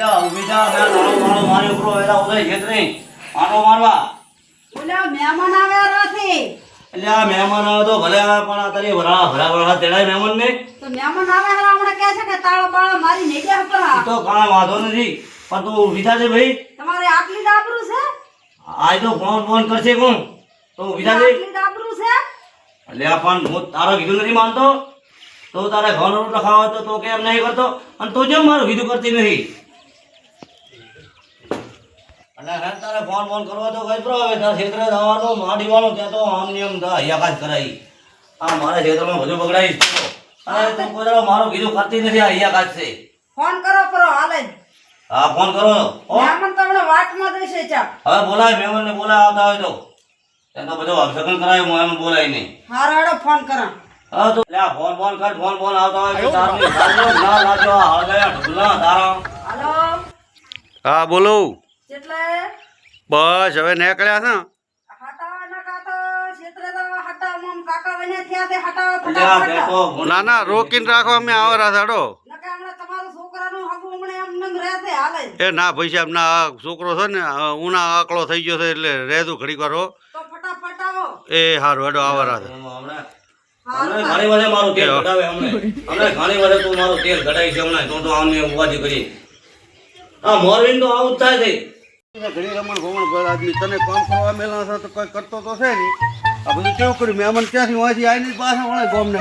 ઊભી મેં તારો મારો ઉપરો એલા ઉદય છેતરી આનો મારવા. બોલ્યા મહેમાન આવ્યા નથી. એટલે આ મહેમાન આવે તો ભલે પણ આ તારી ભરા ભરા ભરા તેડાય મહેમાન ને તો મહેમાન આવે હારા હમણાં કહે છે કે તાળો બાળો મારી નહીં ગયા તો કાંઈ વાંધો નથી પણ તું ઊભી થા છે ભાઈ. તમારે આટલી દાબરું છે? આજ તો ફોન ફોન કરશે કોણ? તો ઊભી થા છે આટલી છે? એટલે પણ હું તારો કીધું નથી માનતો. તો તારે ઘર રોટલો ખાવા તો તું કેમ નહીં કરતો? અને તું જેમ મારું કીધું કરતી નથી. એટલે હે તારે ફોન ફોન કરવા તો કઈ હવે તારા ક્ષેત્રે જવાનું માંડી વાળો ત્યાં તો આમ ને આમ દા આ મારા ક્ષેત્રમાં બધું બગડાઈ અને તું કોઈ મારું કીધું કરતી નથી આ હૈયાકાત છે. ફોન કરો પરો હાલે. હા ફોન કરો. હો. તો હમણાં વાટમાં દેશે ચા હવે બોલાય મહેમાનને બોલાય આવતા હોય તો. ત્યાં તો બધું અભિષેકન કરાય હું એમ બોલાય નહીં. હારો હેડો ફોન કરો. હા તો લે ફોન ફોન કર ફોન ફોન આવતા હોય તારની ના લાજો આ હળગયા ઢગલા તારા. હાલો. હા બોલો. એટલે બસ હવે નીકળ્યા છે. ના ના ના રોકીને રાખો અમે આવરા સાડો નકે હમણાં તમારું છોકરાનું હગું હમણાં એમ નમ રહેશે હાલે. જ. એ ના ભાઈ સાહેબ ના છોકરો છે ને ઉના આકલો થઈ ગયો છે એટલે રહેતું ઘડીક વાર હો. તો ફટાફટ આવો. એ હારું હેડો આવરા છે. ઘણી મારું તેલ ઘટાવે હમણાં. હમણાં ઘણી વધે તું મારું તેલ ઘટાઈ છે હમણાં તું તો આમ ઉપાધિ કરી. આ મોરવીન તો આવું જ થાય છે. ઘડી રમણ ભમણ ઘર આદમી તને કામ કરવા મેલા છે તો કોઈ કરતો તો છે નહીં. આ બધું કેવું કર્યું? મહેમાન ક્યાંથી? વાંચી આવીને પાસે વળે ગોમને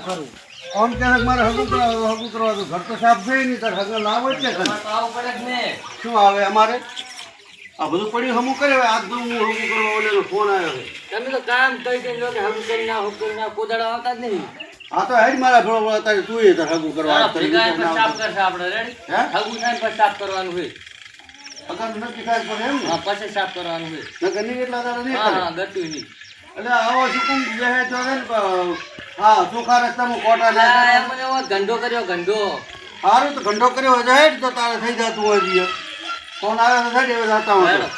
કરું આમ ક્યાંક મારે હગું કરવા હગું કરવા ઘર તો સાફ થઈ નહીં તાર હગા લાવો જ છે શું આવે અમારે? આ બધું પડ્યું હમું કરે આજ તો હું હગું કરવા ઓલે ફોન આવ્યો છે. તમે તો કામ કરી દેજો કે હમ કરી ના હમ કરી ના કોદાડા આવતા જ નહીં? આ તો હેડ મારા ભેળો ભેળો તારે તું એ તાર હગું કરવા. હા, સાફ કરશે આપણે રેડી હગું થાય પછી સાફ કરવાનું હોય. નક્કી થાય તો એમ હા પછી સાફ કરવાનું છે. નકર નહીં એટલા નહીં હા એટલે આવો સુકુમ તો છે હા ચોખા રસ્તામાં કોટા ના એવો ગંડો કર્યો ધંધો. સારું તો ઘંટો કર્યો હોય તો હેડ તો તારે થઈ જતું હોય જીએ ફોન આવે તો સાહેબ હવે જતા હોય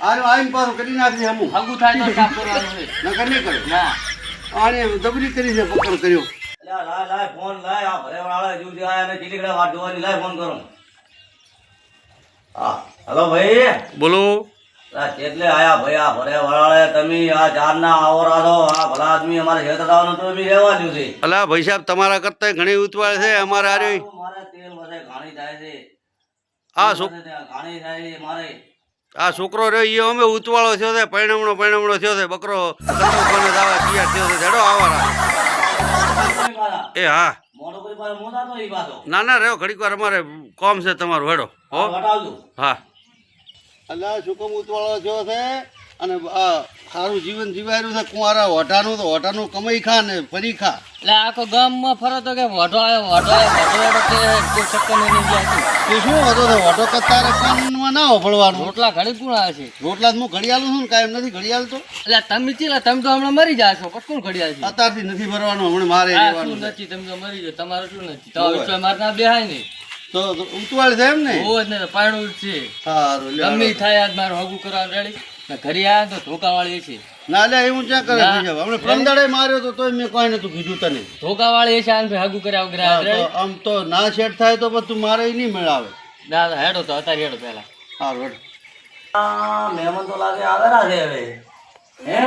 આનું આવીને પાછું કરી નાખીએ હમું હગું થાય તો સાફ કરવાનું હોય નકર નહીં કરે. ના. આને દબરી કરી છે પકડ કર્યો. લાય લાય ફોન લાય આ ભરે વાળા જુ જે આયા ને ચીલીકડા જોવાની લાય ફોન કરો. હલો ભાઈ. બોલો. કેટલે આયા ભાઈ આ ભરે વરાળે તમે આ ચારના આવરા છો આ ભલા આદમી અમારે આવવાનું તો બી રહેવા દઉં છે. અલા ભાઈ સાહેબ તમારા કરતા ઘણી ઉતવાળ છે અમારે આરે. મારે તેલ વધે ઘાણી જાય છે. આ વધે ઘાણી જાય છે મારે. આ છોકરો રહ્યો ઈ અમે ઉતવાળો થયો છે પરિણામણો પરિણામણો થયો છે બકરો કોને દાવા તૈયાર થયો છે હેડો આવરા. એ હા. ના ના રહ્યો. ઘડીક વાર અમારે કોમ છે તમારું. હેડો. હો. હા, વટાવજો. હા. અલા સુકમ ઉતવાળો થયો છે? અને સારું જીવન જીવાયેલું છે. કુંવારા હોટાનું તો હોટાનું કમાઈ ખા ને ફરી ખા. એટલે આખો ગામમાં ફરો તો કે વઢો આવ્યો વઢો આવ્યો. વઢો આવ્યો કે ચક્કર નહીં જાય શું હતો હોટો કરતા કાનમાં ના હોફળવાનું રોટલા ઘણી પૂર્ણ આવે છે રોટલા હું ઘડિયાળું છું ને નથી ઘડિયાળ તો એટલે તમે ચીલા તમે તો હમણાં મરી જાશો પછી કોણ ઘડિયાળ છે અત્યારથી નથી ભરવાનું હમણાં મારે શું નથી તમે તો મરી જાઓ તમારું શું નથી? તો વિશ્વ માર ના બેહાય નહીં? તો ઉતવાળ છે એમ ને? જ પાણું છે. સારું ગમે થાય આજ મારું હગું કરવાનું રેડી. ઘરે આવ્યા તો ધોકાવાળી છે. ના લે હું ક્યાં કરે. પ્રમદાડે માર્યો તો તોય મેં કોઈ નતું કીધું તને. ધોકાવાળી છે આને ભાઈ હગું કર્યા વગર આમ તો ના સેટ થાય તો તું મારે નહીં મેળાવે. ના ના, હેડો તો અત્યારે હેડો પહેલા. સારું આ મહેમાન તો લાગે આવેલા છે હવે. હે?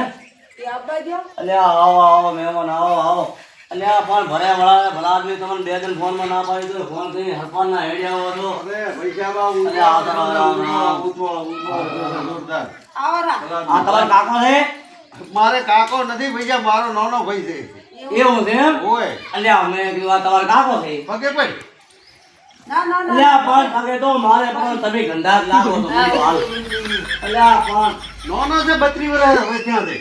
એ આપવા દ્યો. અલ્યા આવો આવો મહેમાન આવો આવો. અલ્યા પણ ભરે વળા ભલા આદમી તમને બે દિન ફોનમાં ના પાડી તો ફોન કરીને હરપાન ના હેડ્યા આવો તો. અરે પૈસા માં આ અરે આ. ઉતવાળો, ઉતવાળો, ઉતવાળો, જોરદાર. આવરા. આ તમારો કાકો છે? મારે કાકો નથી ભાઈ મારો નાનો ભાઈ છે. એવું છે એમ? ઓય અલ્યા અમે કીધું આ તમારો કાકો છે. પગે પડ. અલ્યા પણ પગે તો મારે પણ તમે ગંધાર લાગો તો બોલો હાલ? અલ્યા પણ નાનો છે બત્રી વર્ષ હવે ત્યાં છે.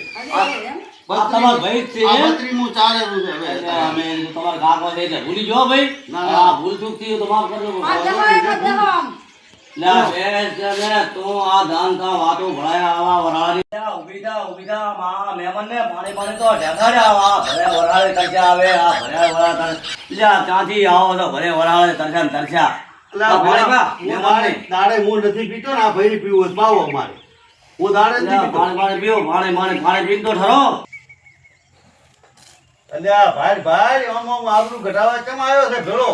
આ તમારો ભાઈ છે આ એમ? બત્રીમું ચાલેલું છે હવે. અમે કીધું તમારો કાકો છે ભૂલી જો ભાઈ. આ ભૂલ ચૂક થઈ તો માફ કરજો બેસ ને તું આ ધાન કા વાતો ભળાયા આવા વરાળી. ઊભી થા મા મહેમાન ને પાણી પાણી તો ઢેકાડ્યા આ ભરે વરાળે તરસ્યા આવે આ ભરે વરાળે તર લ્યા ત્યાંથી આવો તો ભરે વરાળે તરસ્યા ને તરસ્યા. દાડે હું નથી પીતો ને આ ભાઈ પીવું પાવો અમારે. હું દાડે પાણી પાણી પીઓ પાણી પાણી પાણી પીને તો ઠરો. એટલે ભાઈ ભાઈ આમ આમ આબરૂ ઘટાવા કેમ આવ્યો છે ભેળો?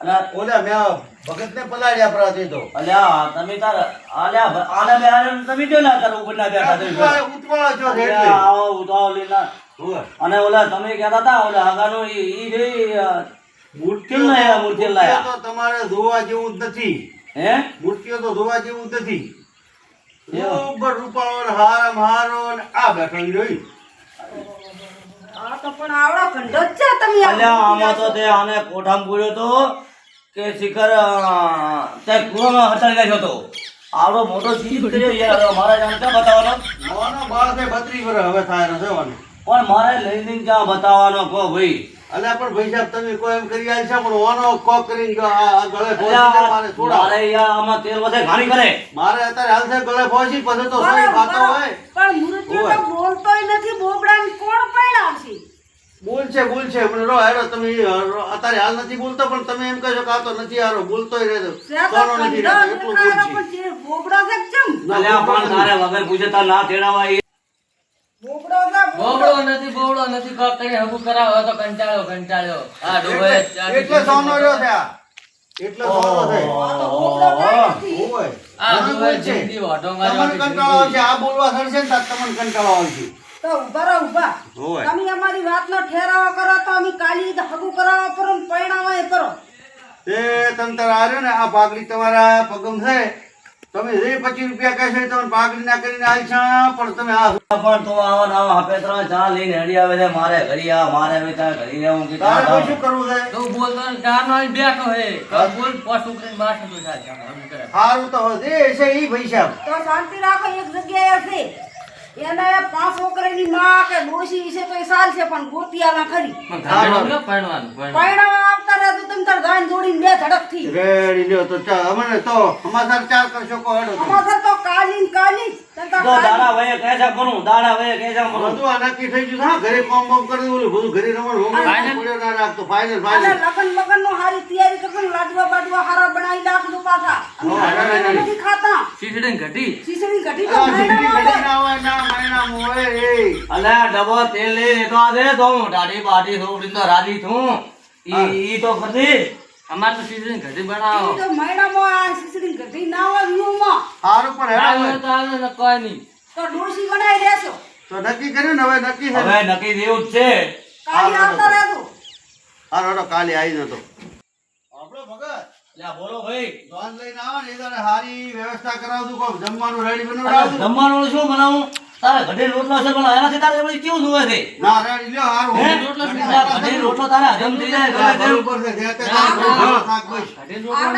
અલ્યા ઓલા મેં ભગતને પલાળ્યા પ્રાતી તો. અલ્યા તમે તાર આલ્યા ભ- આને બે હારે તમે જો ના તાર ઉપર ના બેઠા તમે. ઉતવાળા- છો એટલે. આવો ઉતાવ લેના અને ઓલા તમે કહેતા હતા ઓલા આગાનું ઈ ઈ જોઈ અ, લાયા, મૂર્તિઓ લાયા? તો તમારે જોવા જેવું જ નથી. હે? મૂર્તિઓ તો ધોવા જેવું જ નથી? ઉપર રૂપાળો હાર હારમ હારો ને આ બેઠો જોઈ આ તો પણ આવડો કંડો જ છે તમે અલ્યા આમાં તો તે આને કોઠામ પૂર્યો તો કે શિખર અ, તે કૂવામાં હટાઈ ગયો હતો. આવડો મોટો ચીજ કર્યો યાર હવે જાણ ક્યાં બતાવવાનો? નાનો બાળ છે બત્રીસ વર્ષ હવે થાય રહેવાનું પણ મારે લઈ લઈને ક્યાં બતાવવાનો કહો ભાઈ? અલ્યા પણ ભાઈ સાહેબ તમે કોઈ એમ કરી આલ છે પણ ઓનો કોક કરીને જો આ ગળે ફોસી મારે થોડા. અરે યાર આમાં તેલ વધે ઘાણી કરે. મારે અત્યારે હાલ છે ગળે ફોસી પછી તો સોય ખાતો હોય. પણ મૃત્યુ તો બોલતોય નથી બોબડા કોણ બોલ છે ભૂલ છે. મને રો હેરો તમે અત્યારે હાલ નથી બોલતો પણ તમે એમ કહો કે આ તો નથી હારો બોલતો રહેતો છે તો સોનો નથી રહેતો એટલું બોલ છે. બોબડો છે કે અલ્યા પણ તારે વગર પૂછે ના તેડાવા એ. બોબડો બોબડો. નથી બોબડો નથી કોક કરી હગું કરાવો તો કંટાળ્યો કંટાળ્યો. આ એટલે સોનો રહ્યો છે આ. એટલે સોનો છે. આ તો બોબડો નથી. ઓય. આ છે. તમને કંટાળો આવશે આ બોલવા સડશે ને તાર તમને કંટાળો આવશે. તો ઊભા રહો ઊભા. તમે અમારી વાતનો ઠેરાવો કરો તો અમે કાલી હગું કરાવવા કરો ને એ કરો. એ તમ તાર આ ને આ પાઘડી તમારા પગમ છે. તમે જે પચીસ રૂપિયા કહેશો એ તમને પાઘડી ના કરીને આલશા પણ તમે આ પણ તો આવા ના આવા હપે ત્રણ ચા લઈને હડી આવે છે મારે ઘરી આ મારે હવે તારે ઘરી રહેવું કે તારે કોઈ શું કરવું છે? તો બોલ તો ગારનો આવીને બેઠો હે. તો બોલ પાછું કરીને હગું કરે. સારું તો હવે એ છે ઈ પૈસા. તો શાંતિ રાખો એક જગ્યાએ હશે. એને પાંચ છોકરીની માં કે ડોશી વિશે તો એ સાલ છે પણ ગોતિયા આલા ખરી. પણ ગારનું ન પરણવાનું પરણવાનું. પૈણાવા આવતા રહે તો તમે તાર ગાયન જોડીને બે ધડકથી. રેડી લ્યો તો ચા અમને તો અમાસર ચાર કરશો કો હેડો અમાસર તો કાલી ને કાલી તો દાડા વયે દાડા બધું આ નક્કી થઈ ગયું હા ઘરે કોમ બોમ કરી દેવું બધું ઘરે રમણ Final? પડ્યો ના રાખતો. ફાઇનલ ફાઇનલ લગન મગન નો હારી તૈયારી કરવાનું લાડવા બાડવા હારા બનાવી નાખજો પાછા અમે. નથી ખાતા. શીશડીને ઘટી. શીશડી ઘટી તો અલ્યા ડબો તેલ લઈને તો આ દે તો હું દાઢી બાઢી છોકરી તો રાજી છું ઈ ઈ તો કરતી અમારે તો શીશડીને ઘટી બનાવો. તો મહિનામાં આ શીશડી ઘટી ના હોય વ્યુમાં સારું પણ હેડો આવ્યો હવે. તો આવે ને કોઈ નહીં. તો ડોશી બનાવી દેશો. તો નક્કી કર્યું ને હવે નક્કી છે? હવે નક્કી દેવું જ છે. કાલી આવતા રહેજો. હારો કાલે આવી જતો આપણો ભગત. બોલો ભાઈ. દોન લઈને આવો ને એ દાડે હારી વ્યવસ્થા કરાવજો કોક જમવાનું રેડી બનાવડાવજો. જમવાનું શું બનાવું? તારે ઘડે રોટલો છે પણ એનાથી તારે વળી કેવું જોવે છે ના રેડી લ્યો હારું રોટલો ઘડે રોટલો તારે હજમ થઈ જાય ગમે તેમ. બરોબર છે જે તે થાક બસ. ઘટી રોટલો.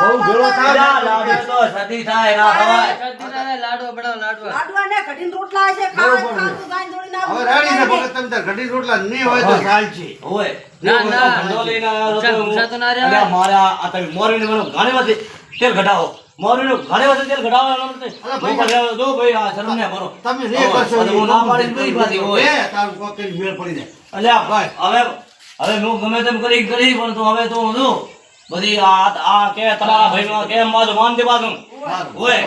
બહુ ભેળો થાય. અલ્યા, તો સદી થાય ના ખવાય શરદીના લાડવા બનાવો, લાડવા. લાડવા ને ઘટીને રોટલા હશે ખાવા છે. ખાતું ગાયન જોડીને હવે રેડી છે ભગત તમે તાર ઘડી રોટલા નહીં હોય તો ચાલશે હોય ના, ના. ગુસ્સા- હું. ગુસ્સા તો ના. અલ્યા, મારે આ તમે મોરબીને મને ઘણી વખત તેલ ઘટાવો મોરબીને ઘરે વસે તેલ ઘડાવા એનો તે હું ભાઈ, કહ્યું, જો ભાઈ આ શરમને મારો. તમે રે કરશો હું ના પાડી તો ઈ પાછી હોય. એ તારું કોક મેળ પડી જાય. અલ્યા ભાઈ. હવે હવે હું ગમે તેમ કરી કરી પણ તો હવે તો જો બધી આ આ કે તમારા ભાઈ કે મારું માન દે બાજુ. હોય.